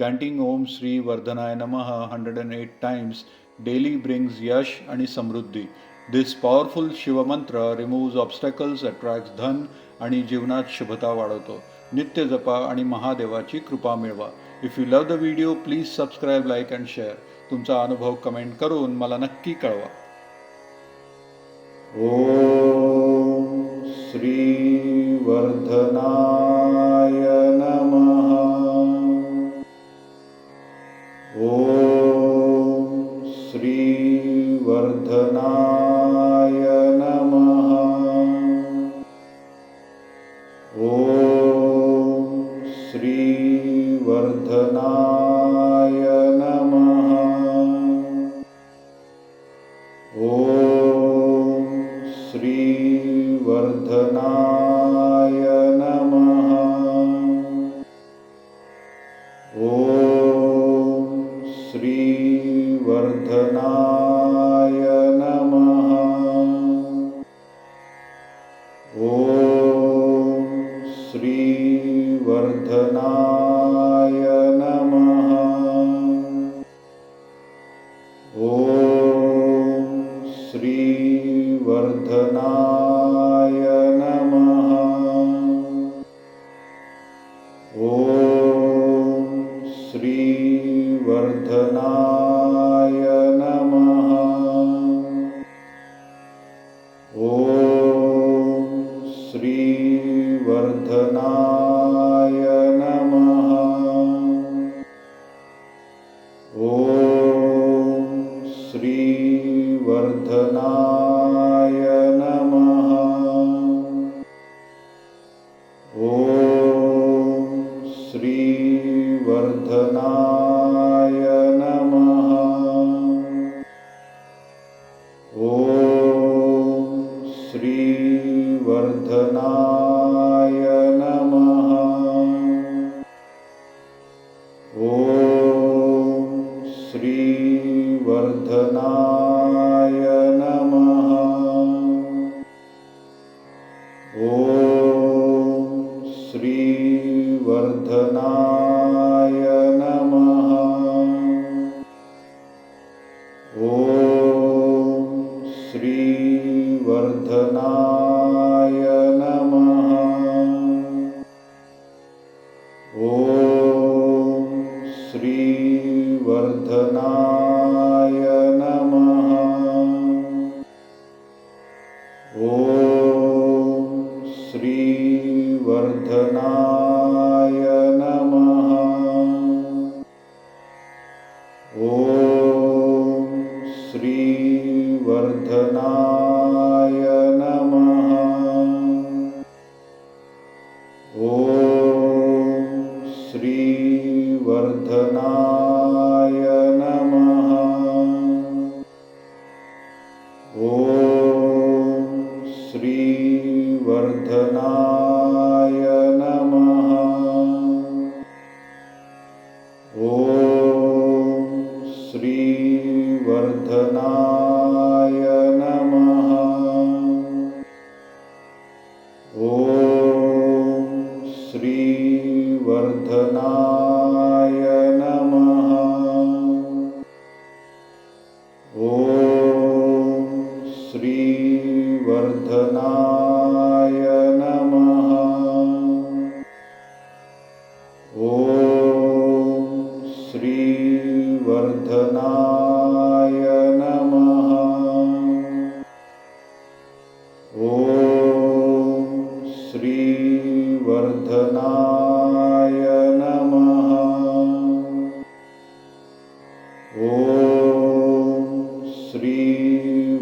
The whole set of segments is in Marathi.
Chanting Om Sri Vardhanaya Namaha 108 times daily brings yash आणि समृद्धी. This powerful Shiva mantra removes obstacles, attracts धन आणि जीवनात शुभता वाढवतो. नित्य जपा आणि महादेवाची कृपा मिळवा. If you love the video please subscribe like and share. तुमचा अनुभव कमेंट करून मला नक्की कळवा. ओ श्री वर्धना वर्धना ॐ श्रीवर्धना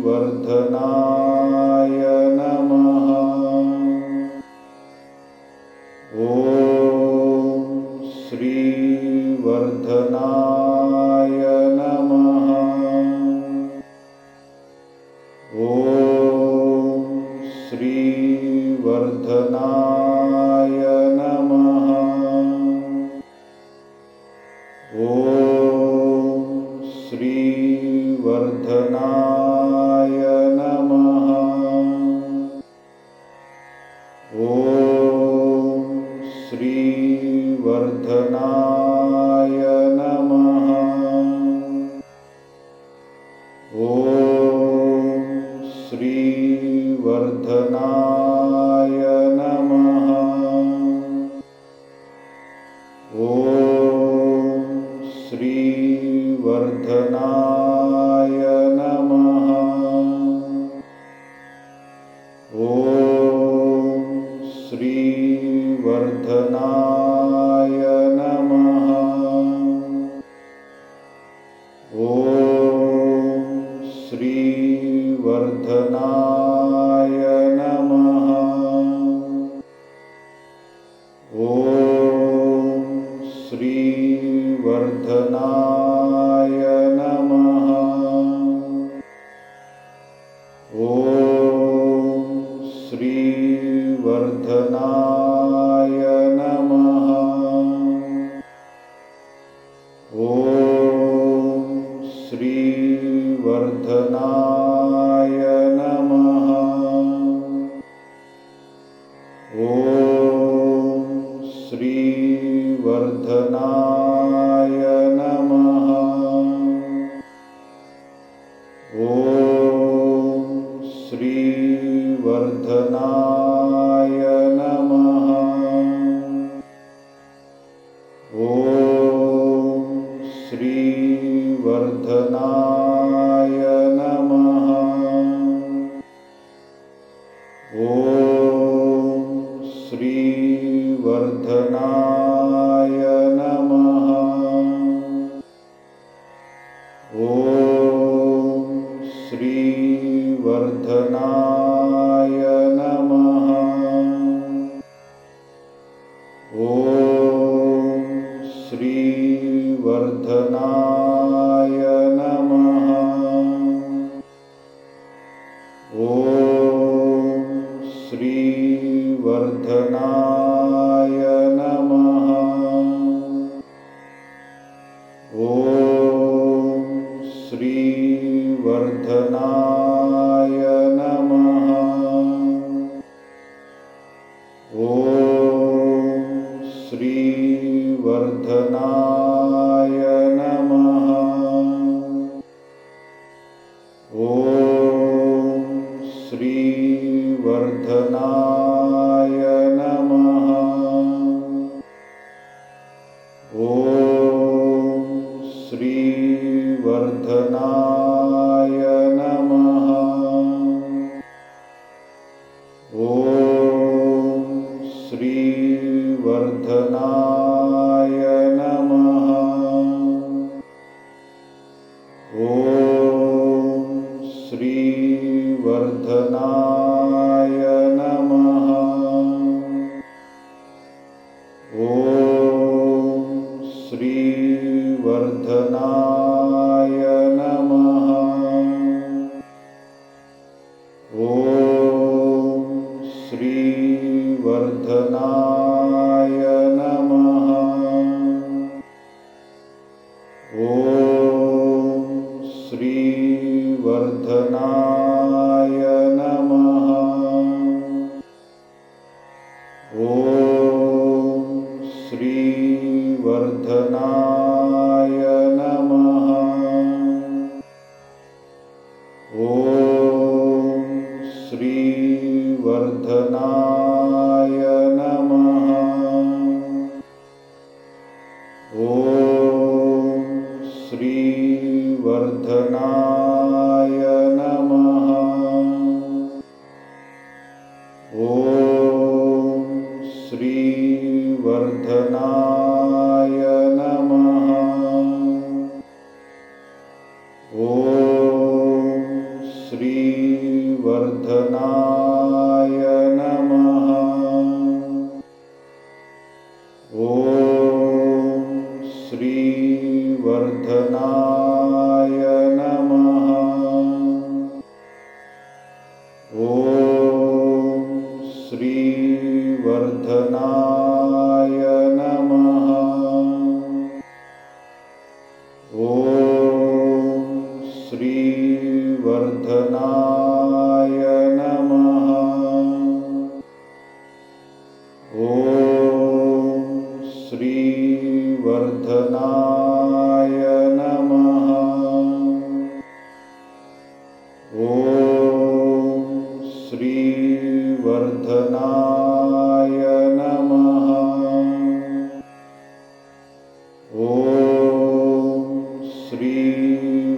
वर्धना ॐ श्रीवर्धना No.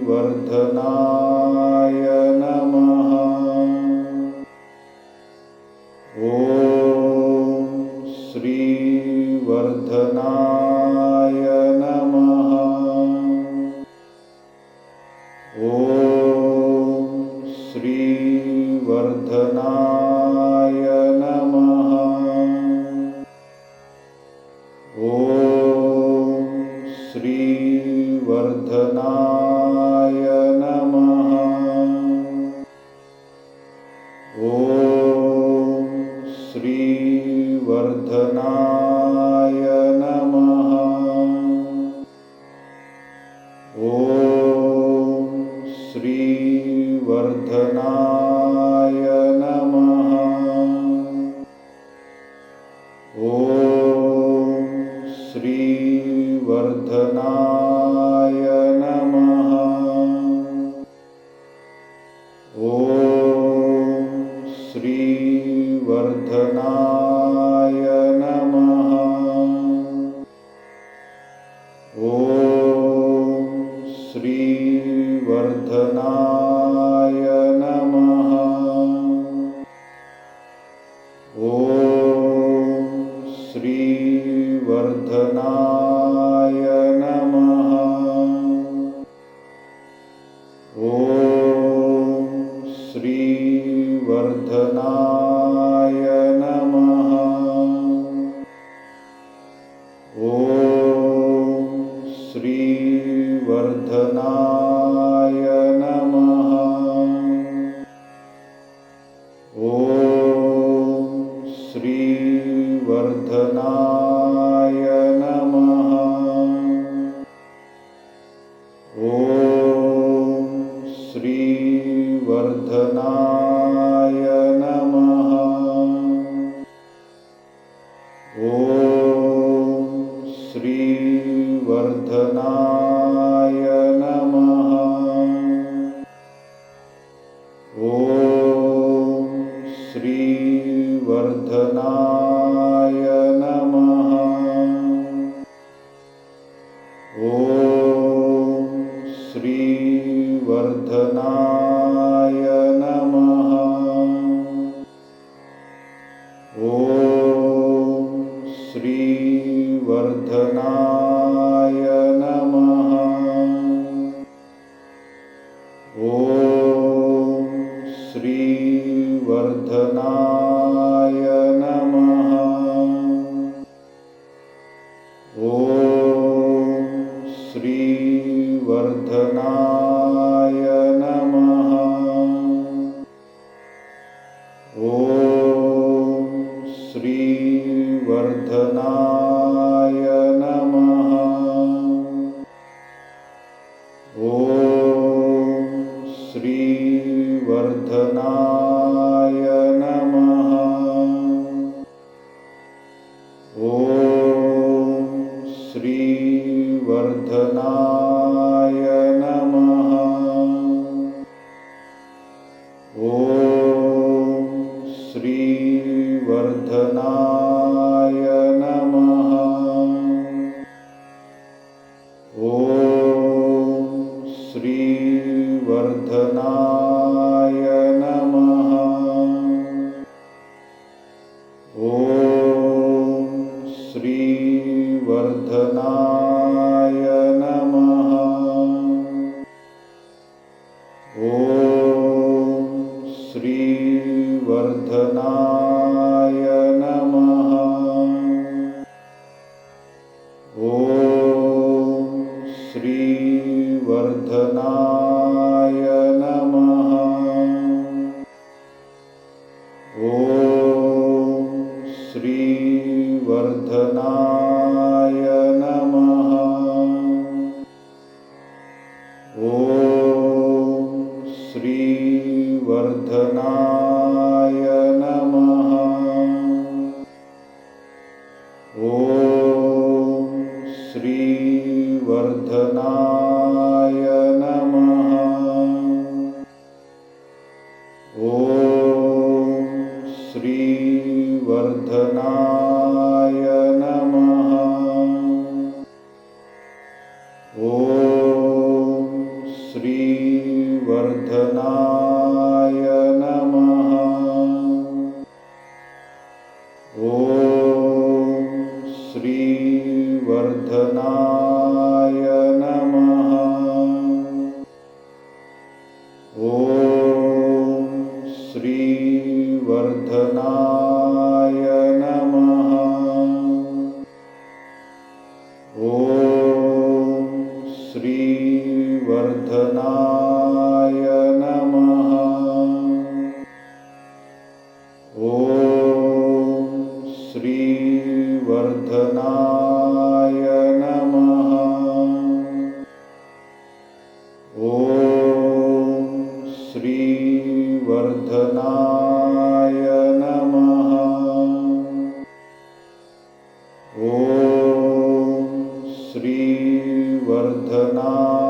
वर्धना वर्धना। 的呢？ॐ श्रीवर्धना Oh. श्रीवर्धनाय